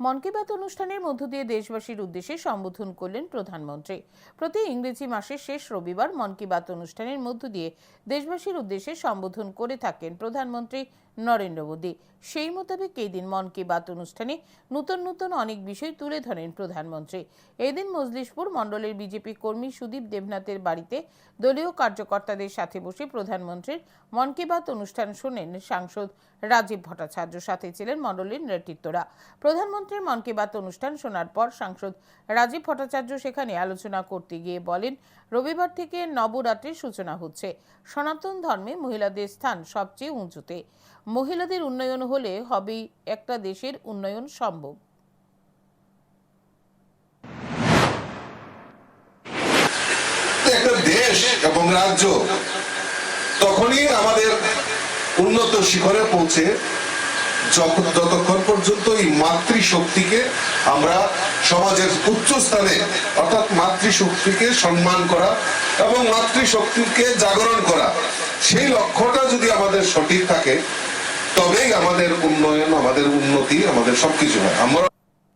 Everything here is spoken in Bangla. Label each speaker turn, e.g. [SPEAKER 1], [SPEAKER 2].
[SPEAKER 1] মন কি বাত অনুষ্ঠানের মধ্য দিয়ে দেশবাসীর উদ্দেশ্যে সম্বোধন করলেন প্রধানমন্ত্রী। প্রতি ইংরেজি মাসের শেষ রবিবার মন কি বাত অনুষ্ঠানের মধ্য দিয়ে দেশবাসীর উদ্দেশ্যে সম্বোধন করে থাকেন প্রধানমন্ত্রী নরেন্দ্র মোদী। সেই মোতাবেক এই দিন মন কি বাত অনুষ্ঠানে নতুন নতুন অনেক বিষয় তুলে ধরেন প্রধানমন্ত্রী। এদিন মজলিশপুর মণ্ডলের বিজেপি কর্মী সুদীপ দেবনাথের বাড়িতে দলীয় কার্যকর্তাদের সাথে বসে প্রধানমন্ত্রীর মন কি বাত অনুষ্ঠান শোনেন সাংসদ রাজীব ভট্টাচার্য। সাথে ছিলেন মণ্ডলের নেতৃত্বরা। প্রধানমন্ত্রীর মন কি বাত অনুষ্ঠান শোনার পর সাংসদ রাজীব ভট্টাচার্য সেখানে আলোচনা করতে গিয়ে বলেন, রবিবার থেকে নবরাত্রির সূচনা হচ্ছে। সনাতন ধর্মে মহিলাদের স্থান সবচেয়ে উঁচুতে। মহিলাদের উন্নয়ন হলে হবেই একটা দেশের উন্নয়ন সম্ভব।
[SPEAKER 2] একটা দেশ এবং রাজ্য তখনই আমাদের উন্নত শিখরে পৌঁছে যখন যতক্ষণ পর্যন্ত এই মাতৃশক্তিকে আমরা সমাজের উচ্চ স্থানে, অর্থাৎ মাতৃশক্তিকে সম্মান করা এবং মাতৃশক্তিকে জাগরণ করা, সেই লক্ষ্যটা যদি আমাদের সঠিক থাকে, তবেই আমাদের উন্নয়ন, আমাদের উন্নতি, আমাদের সবকিছু হয়। আমরা